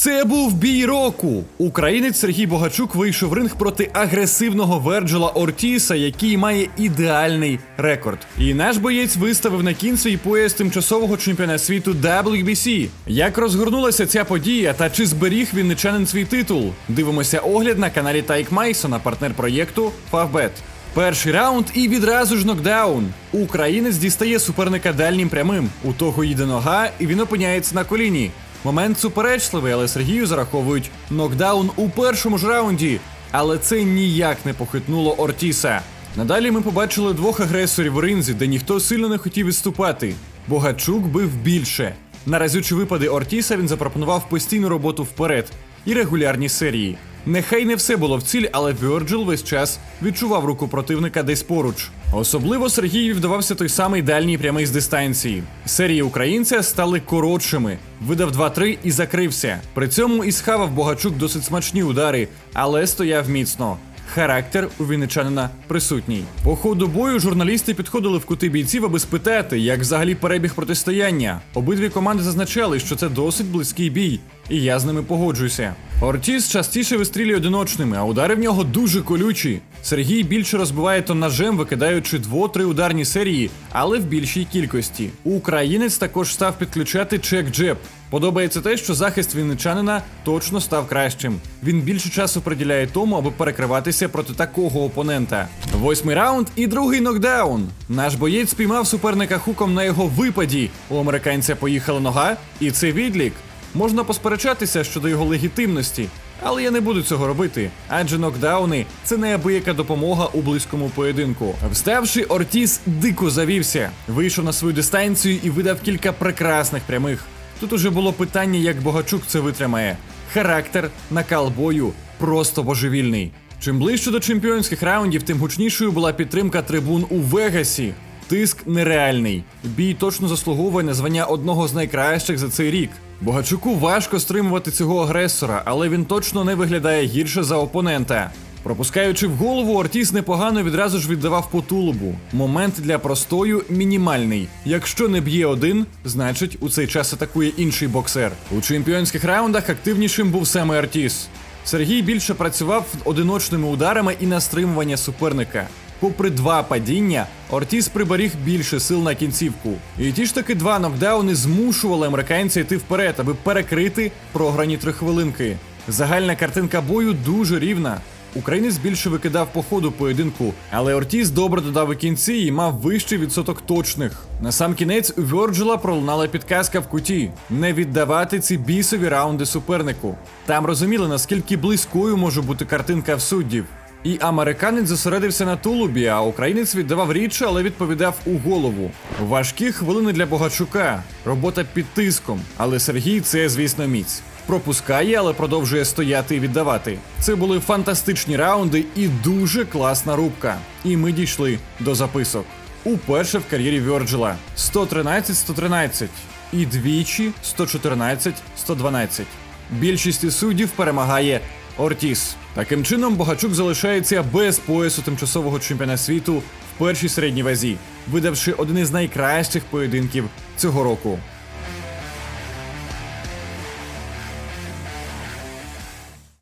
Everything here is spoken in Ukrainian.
Це був бій року. Українець Сергій Богачук вийшов в ринг проти агресивного Верджила Ортіса, який має ідеальний рекорд. І наш боєць виставив на кін свій пояс тимчасового чемпіона світу WBC. Як розгорнулася ця подія та чи зберіг вінничанин свій титул? Дивимося огляд на каналі Тайк Майсона, партнер проєкту Favbet. Перший раунд і відразу ж нокдаун. Українець дістає суперника дальнім прямим. У того їде нога, і він опиняється на коліні. Момент суперечливий, але Сергію зараховують нокдаун у першому ж раунді. Але це ніяк не похитнуло Ортіса. Надалі ми побачили двох агресорів в ринзі, де ніхто сильно не хотів відступати. Богачук бив більше. На разючі випади Ортіса він запропонував постійну роботу вперед і регулярні серії. Нехай не все було в ціль, але Вьорджил весь час відчував руку противника десь поруч. Особливо Сергію вдавався той самий дальній прямий з дистанції. Серії українця стали коротшими. Видав 2-3 і закрився. При цьому і схавав Богачук досить смачні удари, але стояв міцно. Характер у вінничанина присутній. По ходу бою журналісти підходили в кути бійців, аби спитати, як взагалі перебіг протистояння. Обидві команди зазначали, що це досить близький бій, і я з ними погоджуюся. Ортіс частіше вистрілює одиночними, а удари в нього дуже колючі. Сергій більше розбиває то ножем, викидаючи дво-три ударні серії, але в більшій кількості. Українець також став підключати чек-джеб. Подобається те, що захист вінничанина точно став кращим. Він більше часу приділяє тому, аби перекриватися проти такого опонента. Восьмий раунд і другий нокдаун. Наш боєць спіймав суперника хуком на його випаді. У американця поїхала нога, і це відлік. Можна посперечатися щодо його легітимності, але я не буду цього робити, адже нокдауни це неабияка допомога у близькому поєдинку. Вставши, Ортіс дико завівся, вийшов на свою дистанцію і видав кілька прекрасних прямих. Тут уже було питання, як Богачук це витримає. Характер, накал бою просто божевільний. Чим ближче до чемпіонських раундів, тим гучнішою була підтримка трибун у Вегасі. Тиск нереальний. Бій точно заслуговує на звання одного з найкращих за цей рік. Богачуку важко стримувати цього агресора, але він точно не виглядає гірше за опонента. Пропускаючи в голову, Ортіс непогано відразу ж віддавав по тулубу. Момент для простою мінімальний. Якщо не б'є один, значить у цей час атакує інший боксер. У чемпіонських раундах активнішим був саме Ортіс. Сергій більше працював одиночними ударами і на стримування суперника. Попри два падіння, Ортіс приберіг більше сил на кінцівку. І ті ж таки два нокдауни змушували американця йти вперед, аби перекрити програні три хвилинки. Загальна картинка бою дуже рівна. Українець більше викидав по ходу поєдинку, але Ортіс добре додав у кінці і мав вищий відсоток точних. На сам кінець у Вьорджила пролунала підказка в куті не віддавати ці бісові раунди супернику. Там розуміли, наскільки близькою може бути картинка в суддів. І американець зосередився на тулубі, а українець віддавав рідше, але відповідав у голову. Важкі хвилини для Богачука, робота під тиском. Але Сергій це, звісно, міць. Пропускає, але продовжує стояти і віддавати. Це були фантастичні раунди і дуже класна рубка. І ми дійшли до записок. Уперше в кар'єрі Вьорджила 113-113 і двічі 114-112. Більшість суддів перемагає Ортіс. Таким чином, Богачук залишається без поясу тимчасового чемпіона світу в першій середній вазі, видавши один із найкращих поєдинків цього року.